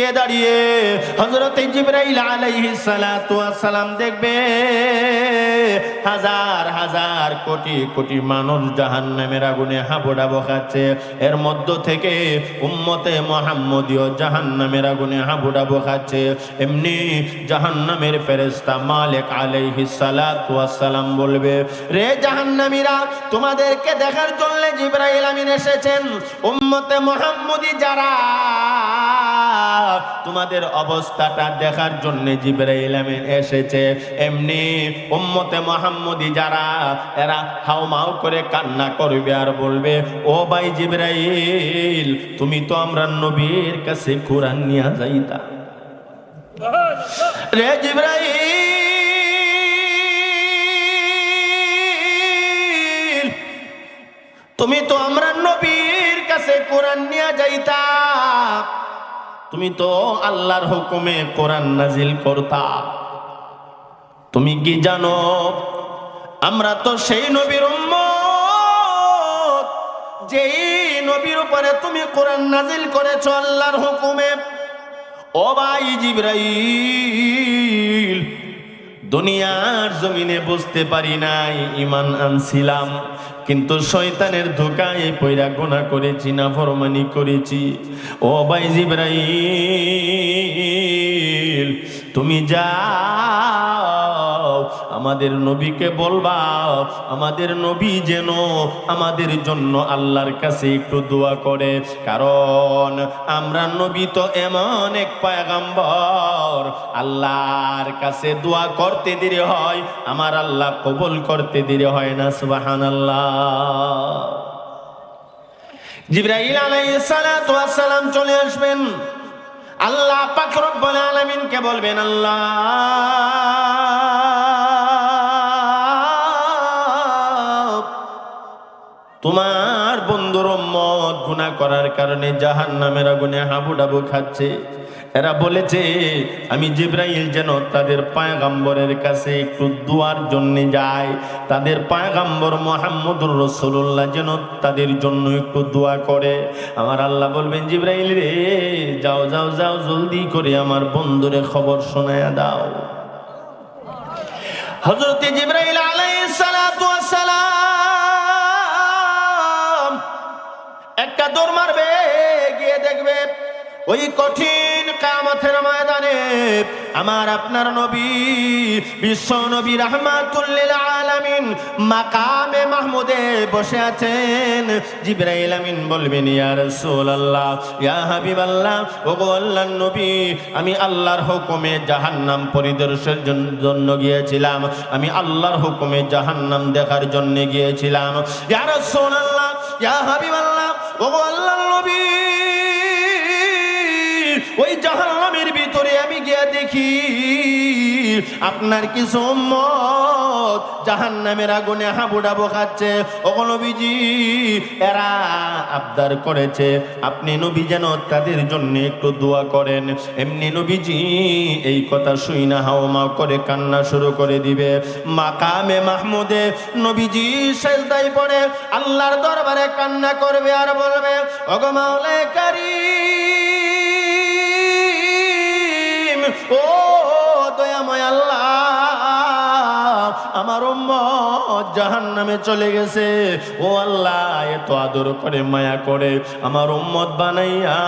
গিয়ে দাঁড়িয়ে হজরত জিব্রাইল আলাইহিস সালাতু সালাম দেখবে, হাজার হাজার কোটি কোটি মানুষ জাহান্নামের আগুনে হাবুডাবো খাচ্ছে। এর মধ্য থেকে উম্মতে মোহাম্মদীয় জাহান্নামের আগুনে হাবুডাবো খাচ্ছে। এমনি জাহান্নামের ফেরেশতা মালিক আলাইহিস সালাতু সালাম বলবে, রে জাহান্নামীরা, তোমাদেরকে দেখার জন্য জিব্রাইল আমিন এসেছেন। উম্মতে মোহাম্মদী যারা তোমাদের অবস্থাটা দেখার জন্য জিব্রাইল আমিন এসেছে। এমনি উম্মতে মোহাম্মদী যারা, এরা হাউমাউ করে কান্না করবে আর বলবে, ও ভাই জিব্রাইল, তুমি তো আমরা নবীর কাছে কোরআন নিয়ে যাইতা। রে জিব্রাইল, তুমি তো আমরা নবীর কাছে কোরআন নিয়ে যাইতা। তুমি তো আল্লাহর হুকুমে কোরআন নাজিল করতা। তুমি কি জানো, আমরা তো সেই নবীর যেই নবীর উপরে তুমি কোরআন নাজিল করেছ আল্লাহর হুকুমে। ও ভাই জিব্রাইল দুনিয়ার জমিনে বুঝতে পারি নাই, ইমান আনছিলাম। কিন্তু শয়তানের ধোকায় পয়রা গোনা করেছি না ফরমানি করেছি। ও ভাই জিব্রাইল, তুমি যাও আমাদের নবীকে বলবা, আমাদের নবী যেন আমাদের জন্য আল্লাহর কাছে একটু দোয়া করে। কারণ আমরা নবী তো এমন এক পায়গাম্বর, আল্লাহর কাছে দোয়া করতে দেরি হয়, আমার আল্লাহ কবুল করতে দেরি হয় না সুবাহান আল্লাহ জিব্রাইল আলাইহিস সালাতু ওয়াস সালাম চলে আসবেন। আল্লাহ পাক রব্বুল আলামিনকে বলবেন, আল্লাহ তোমার বন্ধুর মত গুণা করার কারণে জাহান নামের আগুনে হাবু ডাবু খাচ্ছে। এরা বলেছে, আমি জিব্রাইল যেন তাদের পায়গাম্বরের কাছে একটু দুয়ার জন্য যায় তাদের পায়গাম্বর মোহাম্মদুর রসুল্লাহ যেন তাদের জন্য একটু দোয়া করে। আমার আল্লাহ বলবেন, জিব্রাইল রে, যাও যাও যাও, জলদি করে আমার বন্ধুরে খবর শোনায়া দাও। হজরত জিব্রাইল আলাইহিস একটা দৌড় মারবে, গিয়ে দেখবে ওই কঠিন কামতের ময়দানে আমার আপনার নবী, বিশ্ব নবী রহমাতুল্লিল আলামিন মাকামে মাহমুদে বসে আছেন। জিব্রাইল আমিন বলবেন, ইয়া রাসূলুল্লাহ, ইয়া হাবিবাল্লাহ ও আল্লাহর নবী, আমি আল্লাহর হুকুমে জাহান্নাম পরিদর্শনের জন্য গিয়েছিলাম। আমি আল্লাহর হুকুমে জাহান্নাম দেখার জন্য গিয়েছিলাম। ইয়া রাসূলুল্লাহ, ইয়া হাবিবাল্লাহ ও আল্লাহর নবী ওই জাহান্নামের ভিতরে আমি গিয়া দেখি আপনার কিছু উম্মত জাহান্নামের আগুনে হাবুডাবো খাচ্ছে। ও নবীজি, এরা আবদার করেছে, আপনি নবী যেন তাদের জন্য একটু দোয়া করেন। এমনি নবীজি এই কথা শুই না, হাও মা করে কান্না শুরু করে দিবে। মাকামে মাহমুদে নবীজি সেজদাই পড়ে, আল্লাহর দরবারে কান্না করবে আর বলবে, ওগো কারীম, ও আমার উম্মত জাহান্নামে চলে গেছে। ও আল্লাহ, এত আদর করে, মায়া করে আমার উম্মত বানাইয়া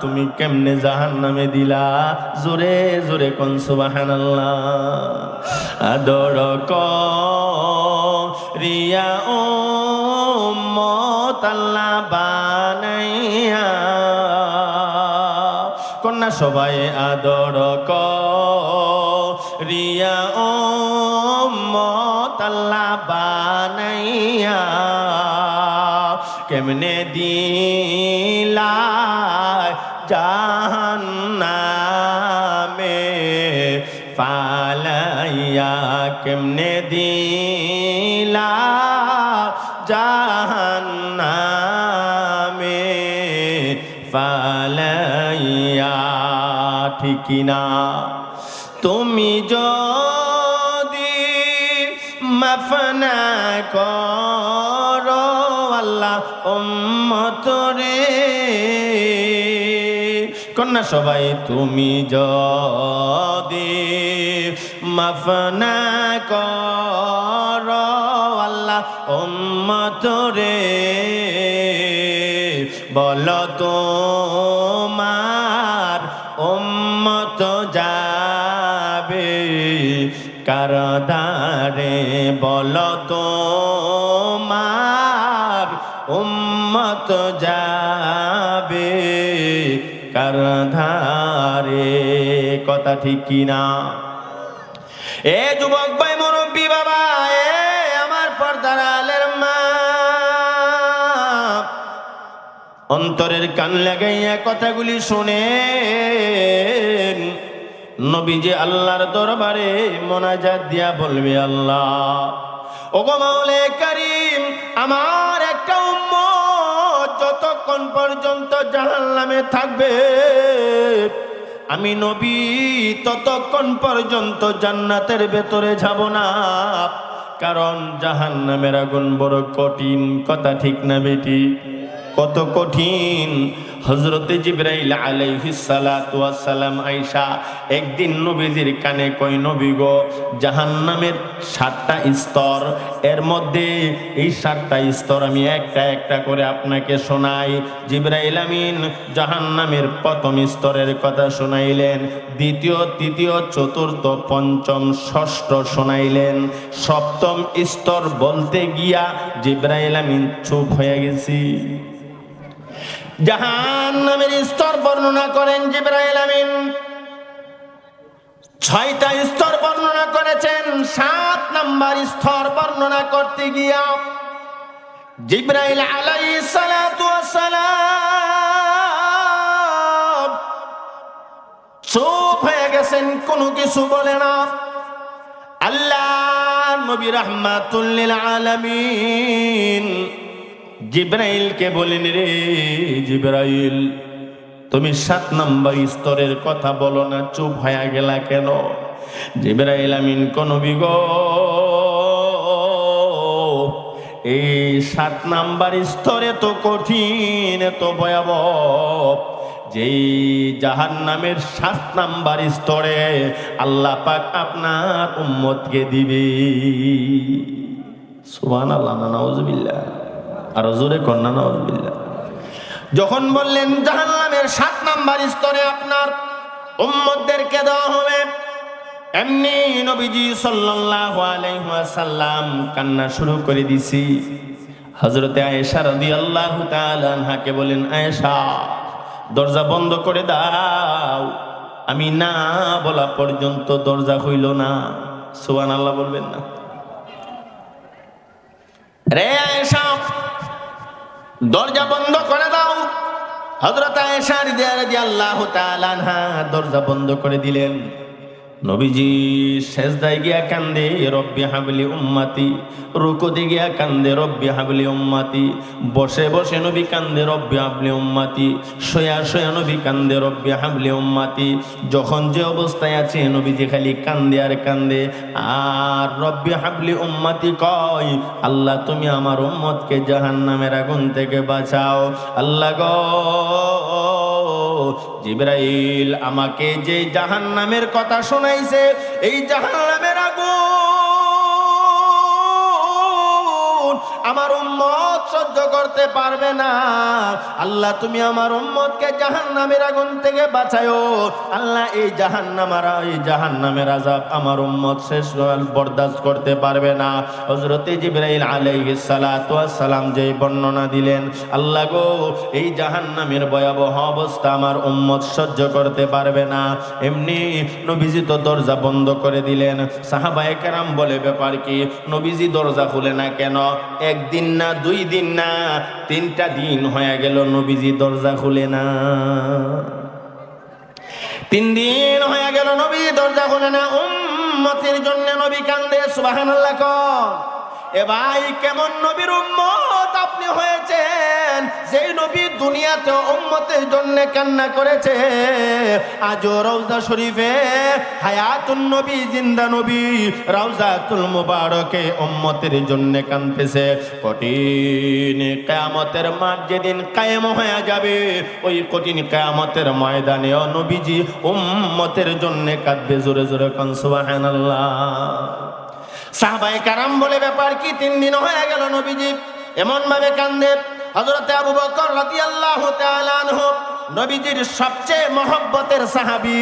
তুমি কেমনে জাহান্নামে দিলা? জোরে জোরে কোন সুবহানাল্লাহ। আদর রিয়া ও আল্লাহ বানাইয়া। কন্যা সবাই আদর রিয়া ও কেমনে দিলা জাহান্নামে? ফালাইয়া কেমনে দিলা জাহান্নামে? ফালাইয়া ঠিক না তুমি যদি মাফনা করো উম্মত রে। কন্যা সবাই, তুমি যদি মাফ না কর আল্লাহ উম্মত রে। বল তো তোমার উম্মত যাবে কারদারে বল তোমার উম্মত যাবে কারধারে কথা ঠিক কিনা? এ যুবক ভাই, মুরব্বী বাবা, এ আমার পর্দার আলের মা। অন্তরের কান লাগাইয়া কথাগুলি শুনে নবীজি আল্লাহর দরবারে মোনাজাত দিয়া বলবে আল্লাহ। ওগো মাওলে করিম, আমার যতক্ষণ পর্যন্ত জাহান নামে থাকবে। আমি নবী, ততক্ষণ পর্যন্ত জান্নাতের ভেতরে যাব না। কারণ জাহান্নামের আগুন বড় কঠিন, কথা ঠিক না বেটি? কত কঠিন। হজরতে জিব্রাইল আলাইহিসালাম আইসা একদিন নবীজির কানে কই নবী গো, জাহান্নামের সাতটা স্তর, এর মধ্যে এই সাতটা স্তর আমি একটা একটা করে আপনাকে শোনাই। জিব্রাইল আমিন জাহান্নামের প্রথম স্তরের কথা শোনাইলেন, দ্বিতীয়, তৃতীয়, চতুর্থ, পঞ্চম, ষষ্ঠ শোনাইলেন। সপ্তম স্তর বলতে গিয়া জিব্রাইল আমিন চুপ হয়ে গেছি। জাহান নামের স্তর বর্ণনা করেন জিব্রাইল আমিন। ছয়টা স্তর বর্ণনা করেছেন, সাত নাম্বার স্তর বর্ণনা করতে গিয়া জিব্রাইল আলাই সালাম চুপ হয়ে গেছেন, কোনো কিছু বলে না। আল্লাহ নবী রহমাতুল্লিল আলামিন জিব্রাইলকে বলেন রে জিব্রাইল, তুমি সাত নম্বর স্তরের কথা বলো না, চুপ হয়ে গেলা কেন? জিব্রাইল আমিন কোন বিগ এই সাত নাম্বার স্তরে তো কঠিন, এত ভয়াবহ, যেই জাহান নামের সাত নাম্বার স্তরে আল্লাহ পাক আপনার উম্মতকে দিবে। সুবান আল্লাহ নাউজবিল্লাহ। আর জোরে কন্যা নজবিল্লা যখন বললেন, জাহান্নামের সাত নাম্বার স্তরে আপনার উম্মতদেরকে দেওয়া হবে, এমনি নবীজি সাল্লাল্লাহু আলাইহি ওয়াসাল্লাম কান্না শুরু করে দিছি। হযরতে আয়েশা রাদিয়াল্লাহু তাআলা আনহাকে বলেন আয়েশা, দরজা বন্ধ করে দাও। আমি না বলা পর্যন্ত দরজা হইল না। সুবহানাল্লাহ বলবেন না। রে আয়েশা দরজা বন্ধ করে দাও। হজরত আয়েশা রাদিয়াল্লাহু তাআলা দরজা বন্ধ করে দিলেন। নবীজি সেজদায় গিয়া কান্দে, রব্বি হাবলি উম্মাতি। রুকুতে গিয়া কান্দে, রব্বি হাবলি উম্মাতি। বসে বসে নবী কান্দে, রব্বি হাবলি উম্মাতি। শোয়া শোয়া নবী কান্দে, রব্বি হাবলি উম্মাতি। যখন যে অবস্থায় আছে, নবীজি খালি কান্দে আর কান্দে, আর রব্বি হাবলি উম্মাতি কয় আল্লাহ তুমি আমার উম্মতকে জাহান্নামের আগুন থেকে বাঁচাও। আল্লাহ গো জিব্রাইল আমাকে যে জাহান নামের কথা শোনাইছে এই জাহান্নামের আগুন আমার সহ্য করতে পারবে না। আল্লাহ, তুমি আমার উম্মতকে জাহান্নামের আগুন থেকে বাঁচায়ো। আল্লাহ, এই জাহান্নামার, এই জাহান্নামের আজাব আমার উম্মত শেষ বরদাস্ত করতে পারবে না। হযরতে জিবরাইল সালাতু সালাম যে বর্ণনা দিলেন, আল্লাহ গো, এই জাহান্নামের ভয়াবহ অবস্থা আমার উম্মত সহ্য করতে পারবে না। এমনি নবীজি তো দরজা বন্ধ করে দিলেন। সাহাবায়ে কেরাম বলে, ব্যাপার কি? নবীজি দরজা খুলে না কেন? একদিন না দুই দিন না, তিনটা দিন হয়ে গেল নবীজি দরজা খুলে না। তিন দিন হয়ে গেল নবী দরজা খুলে না, উম্মতের জন্য নবী কান্দে, সুবহানাল্লাহ কর। এ ভাই, কেমন নবীর উম্মত আপনি হয়েছেন? যেই নবী দুনিয়াতে উম্মতের জন্য কান্না করেছে, আজও রওজা শরীফে হায়াতুন নবী, জিন্দা নবী রওজাতুল মুবারকে উম্মতের জন্য কানতেছে কঠিন কিয়ামতের মাঠ যেদিন কায়েম হয়ে যাবে, ওই কঠিন কিয়ামতের ময়দানে নবীজি উম্মতের জন্য কাঁদবে। জোরে জোরে কোন, সুবহানাল্লাহ। সাহাবাই কারাম বলে ব্যাপার কি? তিন দিন হয়ে গেল নবীজি। এমন ভাবে কান্দে। হজরতে আবু বকর তাআলা আনহু নবীজির সবচেয়ে মহব্বতের সাহাবি।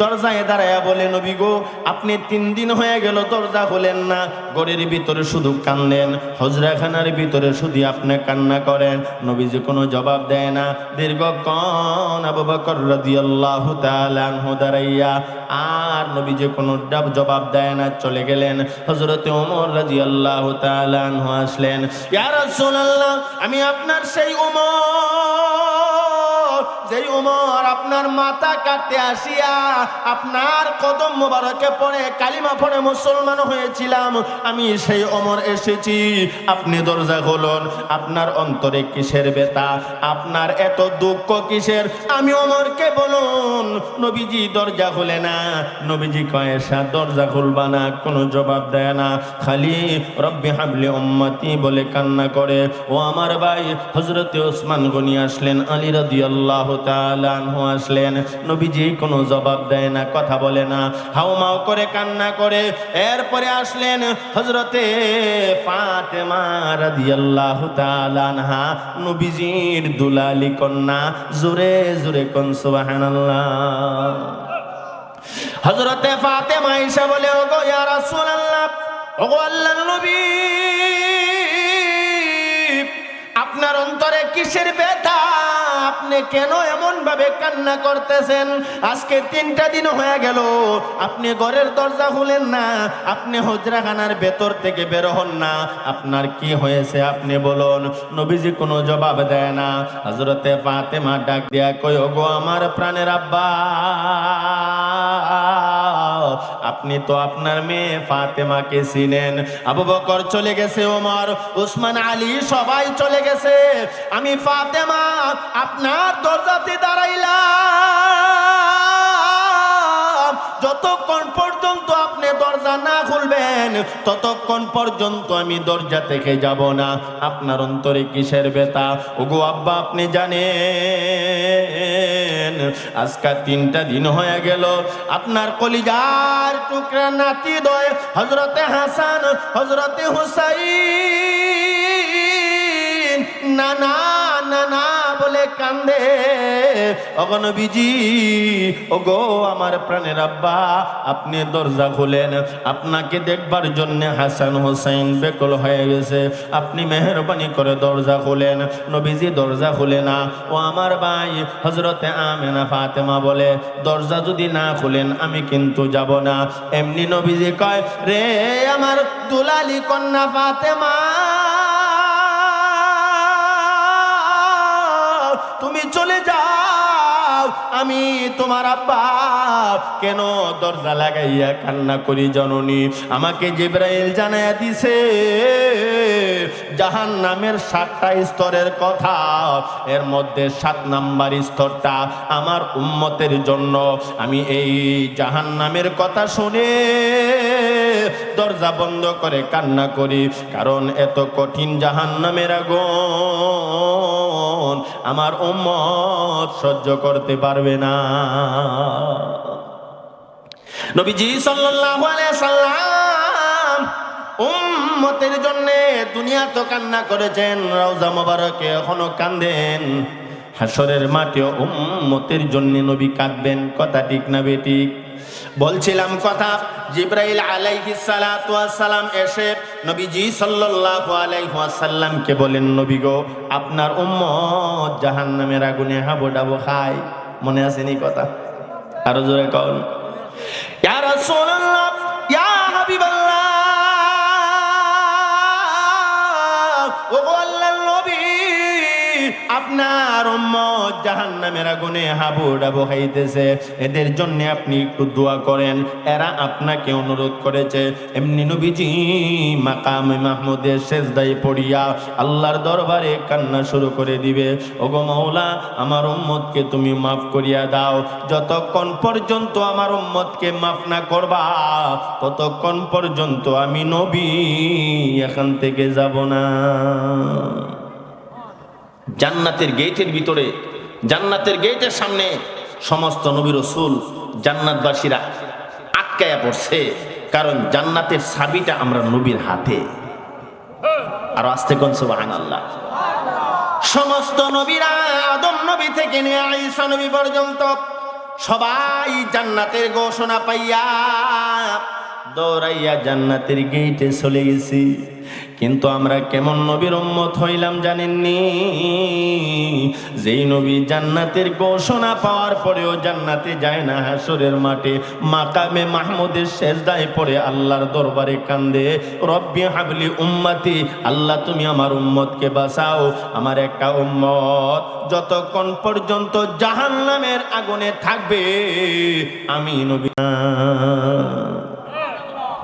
দরজায় দাঁড়ায় বলে, নবী গো, আপনি তিন দিন হয়ে গেল দরজা হলেন না। গড়ের ভিতরে শুধু কান্দেন, হজরাখানার ভিতরে শুধু আপনি কান্না করেন। নবীজি কোনো জবাব দেয় না। দীর্ঘক্ষণ আবু বকর রাদিয়াল্লাহু তাআলা আনহু দাঁড়াইয়া আর নবীজি কোনো জবাব দেয় না, চলে গেলেন। হজরতে ওমর রাদিয়াল্লাহু তাআলা আনহু আসলেন, ইয়া রাসূলুল্লাহ, আমি আপনার সেই ওমর যেই ওমর আপনার মাথা কাটতে আসিয়া আপনার কদম মোবারকে পড়ে কালিমা পড়ে মুসলমান হয়েছিলাম। আমি সেই ওমর এসেছি। আপনি দরজা খুলুন। আপনার অন্তরে কিসের বেতা আপনার এত দুঃখ কিসের? আমি ওমরকে বলুন, নবীজি দরজা খুলে না। নবীজি কয়েসা দরজা খুলবা না, কোনো জবাব দেয় না। খালি রব্বি হাবলি উম্মতি বলে কান্না করে। ও আমার ভাই হজরতে ওসমান গনি আসলেন আলী রাদিয়াল্লাহু তাআলা আনহু আসলেন কোনো জবাব দেয় না, কথা বলে না করে কান্না করে। এরপরে আসলেন হজরতে ফাতেমা আনহা, নবীজির দুলালি কন্যা, জোরে জোরে কোন সুবহানাল্লাহ। হজরতে ফাতেমা ঈসা বলে, ওগো ইয়া রাসূলুল্লাহ নবী আপনার অন্তরে কিসের ব্যথা? আপনি কেন এমন ভাবে কান্না করতেছেন? আজকে তিনটা দিন হয়ে গেল। আপনি ঘরের দরজা খুলেন না। আপনি হজরাখানার ভেতর থেকে বের হন না। আপনার কি হয়েছে আপনি বলুন। নবীজি কোনো জবাব দেয় না। হজরতে ফাতেমা ডাক দিয়া কই গো আমার প্রাণের আব্বা। আপনি তো আপনার মেয়ে ফাতেমাকে চিনেন। আবু বকর চলে গেছে, ওমর, উসমান, আলী সবাই চলে গেছে। আমি ফাতেমা, আপনার দরজাতে দাঁড়াইলাম। যতক্ষণ পর্যন্ত দরজা না ততক্ষণ পর্যন্ত আমি দরজা থেকে যাব না। আপনার অন্তরে কিসের বেতা ওগো আব্বা, আপনি জানেন আজকাল তিনটা দিন হয়ে গেল। আপনার কলিজার টুকরা নাতি দয় হজরতে হাসান হজরতে হুসাইন না না না না বলে কান্দে। অগনবীজি ওগো আমার প্রাণের আব্বা, আপনি দরজা খুলেন। আপনাকে দেখবার জন্য হাসান হোসেন বেকল হয়ে গেছে। আপনি মেহরবানি করে দরজা খুলেন। নবীজি দরজা খুলে না। ও আমার ভাই হজরতে আমেনা ফাতেমা বলে, দরজা যদি না খুলেন, আমি কিন্তু যাব না। এমনি নবীজি কয়, রে আমার দুলালি কন্যা ফাতেমা তুমি চলে যাও। আমি তোমার আব্বা। কেন দরজা লাগাইয়া কান্না করি জননী? আমাকে জিব্রাইল জানাইয়া দিছে জাহান নামের সাতটা স্তরের কথা। এর মধ্যে সাত নাম্বার স্তরটা আমার উম্মতের জন্য। আমি এই জাহান নামের কথা শুনে দরজা বন্ধ করে কান্না করি, কারণ এত কঠিন জাহান নামের আগুন। আমার উম্মত সহ্য করতে পারবে না। নবীজি সাল্লাল্লাহু আলাইহি সাল্লাম উম্মতের জন্য দুনিয়া তো কান্না করেছেন, রওজা মোবারকে এখনও কান্দেন। হাসরের মাঠে উম্মতের জন্য নবী কাঁদবেন, কথা ঠিক না বেঠিক বলছিলাম কথা, জিব্রাইল ওয়াস সালাম এসে নবীজি সাল্লাল্লাহু আলাইহি ওয়াসাল্লামকে বলেন, নবী গো, আপনার উম্মত জাহান্নামের আগুনে হাবো ডাবো খায়। মনে আছে নি কথা? আরও জোরে কন। ইয়া রাসূলুল্লাহ আপনার উম্মত জাহান্নামের আগুনে হাবু ডাবু খাইতেছে। এদের জন্য আপনি একটু দোয়া করেন। এরা আপনাকে অনুরোধ করেছে। এমনি নবীজি মাকামে মাহমুদের শেষদাই পড়িয়া আল্লাহর দরবারে কান্না শুরু করে দিবে। ওগো মাওলা, আমার উম্মতকে তুমি মাফ করিয়া দাও। যতক্ষণ পর্যন্ত আমার উম্মতকে মাফ না করবা, ততক্ষণ পর্যন্ত আমি নবী এখান থেকে যাব না। জান্নাতের গেটের ভিতরে, জান্নাতের গেটের সামনে সমস্ত নবী রসুল জান্নাতবাসীরা আটকায়া পড়ছে, কারণ জান্নাতের সাবিটা আমরা নবীর হাতে। আর আসতে কোন সুবাহান আল্লাহ সমস্ত নবীরা আদম নবী থেকে নিয়ে ঈসা নবী পর্যন্ত সবাই জান্নাতের ঘোষণা পাইয়া দৌড়াইয়া জান্নাতের গেটে চলে গেছি। কিন্তু আমরা কেমন নবীর উম্মত হইলাম জানেননি? যেই নবী জান্নাতের ঘোষণা পাওয়ার পরেও জান্নাতে যায় না, হাসরের মাঠে মাকামে মাহমুদের শেষদায় পড়ে আল্লাহর দরবারে কান্দে, রব্বি হাবলি উম্মতি, আল্লাহ তুমি আমার উম্মতকে বাঁচাও, আমার একটা উম্মত যতক্ষণ পর্যন্ত জাহান্নামের আগুনে থাকবে, আমি নবী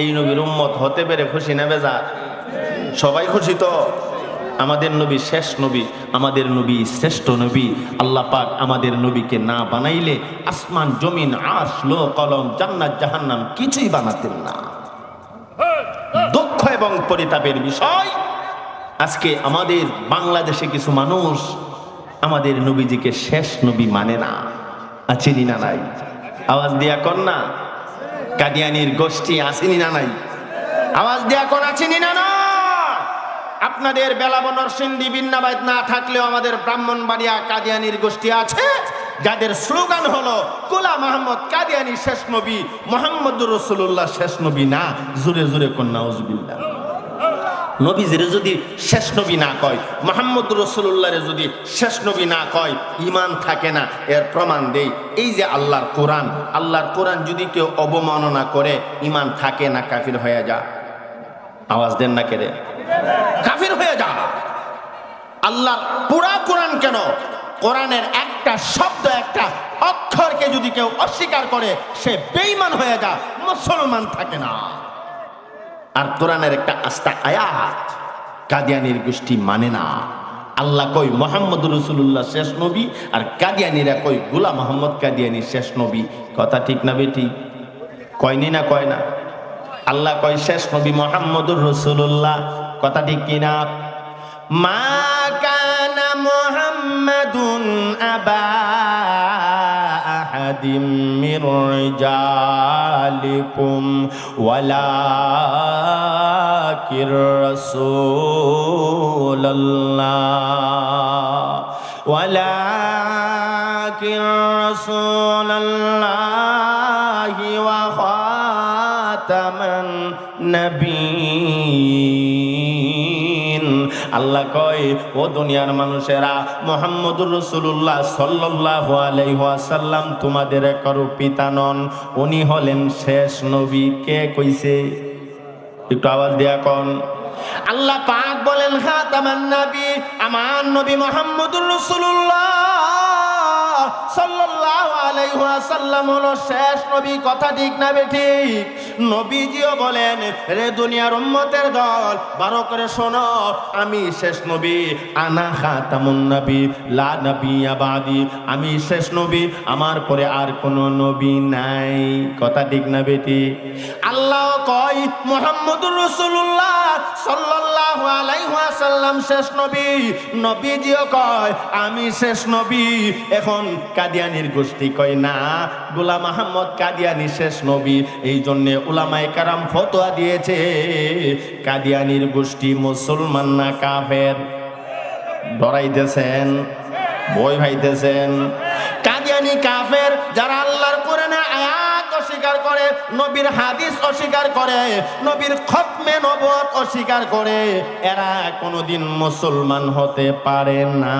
এই নবীর উম্মত হতে পেরে খুশি না বেজার? সবাই খুশি তো? আমাদের নবী শেষ নবী, আমাদের নবী শ্রেষ্ঠ নবী। আল্লাহ পাক আমাদের নবীকে না বানাইলে আসমান, জমিন, আশ লো কলম, জান্নাত, জাহান্নাম কিছুই বানাতেন না। দুঃখ এবং পরিতাপের বিষয়। আজকে আমাদের বাংলাদেশে কিছু মানুষ আমাদের নবীজিকে শেষ নবী মানে না। আছেনি না নাই? আওয়াজ দিয়া কর না? কাদিয়ানির গোষ্ঠী আসেনি না নাই? আওয়াজ দিয়া কর আছেনি না না আপনাদের বেলাব নরসিংদী বিন্নাবাদ না থাকলেও আমাদের ব্রাহ্মণবাড়িয়া কাদিয়ানির গোষ্ঠী আছে, যাদের স্লোগান হলো কোলা মোহাম্মদ কাদিয়ানি শেষ নবী, মোহাম্মদুর রসুল্লাহ শেষ নবী না। জুরে জুরে কন্যা উজবিল্লা নবীজিরে যদি শেষ নবী না কয় মোহাম্মদ রসুল্লাহরে যদি শেষ নবী না কয় ইমান থাকে না, এর প্রমাণ দেই, এই যে আল্লাহর কোরআন আল্লাহর কোরআন যদি কেউ অবমাননা করে ইমান থাকে না, কাফির হয়ে যা আওয়াজ দেন না কেড়ে। কাফির হয়ে যা। আল্লাহ পুরা কোরআন কেন? কোরআনের একটা শব্দ, একটা অক্ষরকে যদি কেউ অস্বীকার করে, সে বেঈমান হয়ে যা, মুসলমান থাকে না। আর কোরআনের একটা আস্থা আয়াত, কাদিয়ানির গোষ্ঠী মানে না। আল্লাহ কই মোহাম্মদ রসুল্লাহ শেষ নবী, আর কাদিয়ানিরা কই গুলা মোহাম্মদ কাদিয়ানি শেষ নবী। কথা ঠিক না বেটি? কয়নি না কয় না? আল্লাহ কয়, শেষ নবী মোহাম্মদুর রসুল্লাহ কথা ঠিক কিনা মা কানা মোহাম্মদুন আবা আহাদিম মির জালিকুম ওয়ালাকির রাসূলুল্লাহ। ওয়ালাকির রাসূলুল্লাহ। নবীন আল্লাহ কয়, ও দুনিয়ার মানুষেরা, মোহাম্মদুর রসুল্লাহ সাল্লাহ আলাইহাসাল্লাম তোমাদের কারও পিতা নন। উনি হলেন শেষ নবী। কে কইছে? একটু আওয়াজ দিয়া কন। আল্লাহ পাক বলেন, খাতামান নবী, আমার নবী মোহাম্মদুর রসুল্লাহ সাল্লাল্লাহু আলাইহি ওয়াসাল্লাম হলো শেষ নবী। কথা ঠিক না বেঠিক নবীজিও বলেন রে দুনিয়ার উম্মতের দল, বারো করে শোনো, আমি শেষ নবী, আনা খাতামুন নবী, লা নবী আবাদি আমি শেষ নবী, আমার পরে আর কোনো নবী নাই। কথা ঠিক না বেটি? আল্লাহ কয়, মোহাম্মদুর রাসূলুল্লাহ সাল্লাল্লাহু আলাইহি ওয়াসাল্লাম শেষ নবী। কয়, আমি শেষ নবী। এখন কাদিয়ানির গোষ্ঠী কয়, না, গোলাম আহমদ কাদিয়ানি শেষ নবী। এই জন্যে উলামায়ে কারাম ফতোয়া দিয়েছে, কাদিয়ানির গোষ্ঠী মুসলমান না কাফের? ডরাইতেছেন বই ভাইতেছেন কাদিয়ানি কাফের, যারা আল্লাহর কোরআনে অস্বীকার করে, নবীর হাদিস অস্বীকার করে, নবীর খতমে নবত অস্বীকার করে, এরা কোনোদিন মুসলমান হতে পারে না।